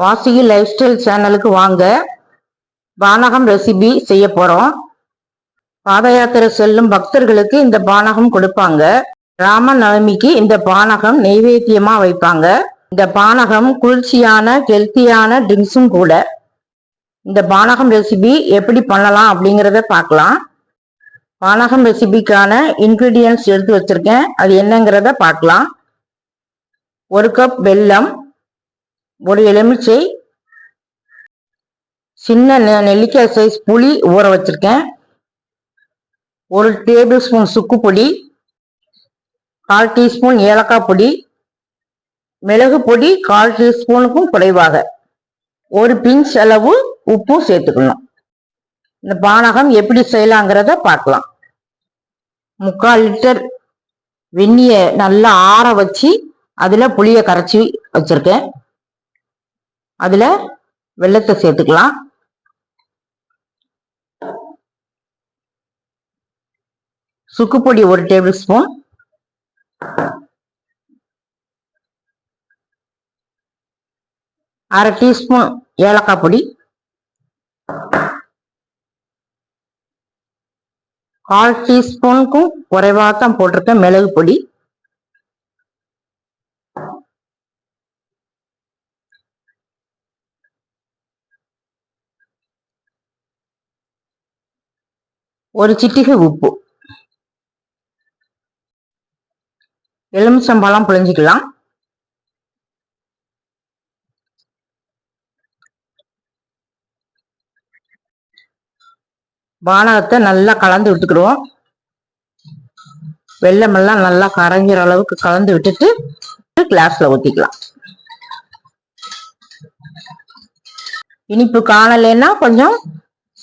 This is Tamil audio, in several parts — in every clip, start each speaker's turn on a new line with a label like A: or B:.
A: வாசுகி லைஃப் ஸ்டைல் சேனலுக்கு வாங்க. பானகம் ரெசிபி செய்ய போறோம். பாத யாத்திரை செல்லும் பக்தர்களுக்கு இந்த பானகம் கொடுப்பாங்க. ராம நவமிக்கு இந்த பானகம் நெய்வேத்தியமா வைப்பாங்க. இந்த பானகம் குளிர்ச்சியான ஹெல்த்தியான ட்ரிங்க்ஸும் கூட. இந்த பானகம் ரெசிபி எப்படி பண்ணலாம் அப்படிங்கிறத பார்க்கலாம். பானகம் ரெசிபிக்கான இன்க்ரீடியன்ஸ் எடுத்து வச்சிருக்கேன். அது என்னங்கிறத பார்க்கலாம். ஒரு கப் வெல்லம் ஒரு எலுமிச்சை சின்ன நெ- நெல்லிக்காய் சைஸ் புளி ஊற வச்சிருக்கேன். ஒரு டேபிள் ஸ்பூன் சுக்கு பொடி கால் டீஸ்பூன் ஏலக்காய் பொடி மிளகு பொடி கால் டீஸ்பூனுக்கும் குறைவாக. ஒரு பிஞ்ச் அளவு உப்பும் சேர்த்துக்கணும். இந்த பானகம் எப்படி செய்யலாங்கிறத பார்க்கலாம். முக்கால் லிட்டர் வெந்நியை நல்லா ஆற வச்சு அதில் புளியை கரைச்சி வச்சுருக்கேன். அதுல வெள்ளத்தை சேர்த்துக்கலாம். சுக்குப்பொடி ஒரு டேபிள் ஸ்பூன். அரை டீஸ்பூன் ஏலக்காய் பொடி. கால் டீஸ்பூனுக்கும் குறைவாக தான் போட்டிருக்கேன் மிளகு பொடி. ஒரு சிட்டிகை உப்பு. எலுமிச்சம்பழம் புழிஞ்சிக்கலாம். பானகத்தை நல்லா கலந்து விட்டுக்கிடுவோம். வெள்ளமெல்லாம் நல்லா கரைஞ்சிற அளவுக்கு கலந்து விட்டுட்டு கிளாஸ்ல ஊத்திக்கலாம். இனிப்பு காணலைன்னா கொஞ்சம்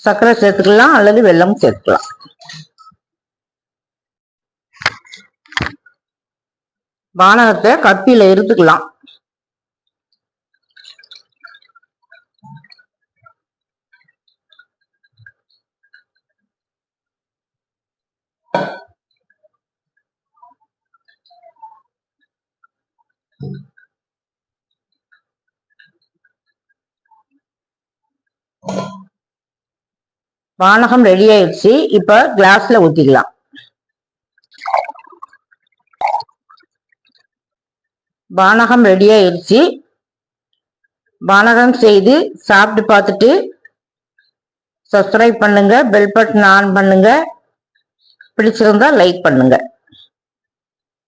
A: சர்க்கரை சேர்த்துக்கலாம் அல்லது வெல்லம் சேர்த்துக்கலாம். பானகத்தை கப்பியில இருத்துக்கலாம் பானகம் ரெடி ஆயிடுச்சு. இப்ப கிளாஸ்ல ஊத்திக்கலாம். பானகம் ரெடி ஆயிடுச்சு. பானகம் செய்து சாப்பிட்டு பார்த்துட்டு சப்ஸ்கிரைப் பண்ணுங்க பெல் பட்டன் ஆன் பண்ணுங்க. பிடிச்சிருந்தா லைக் பண்ணுங்க.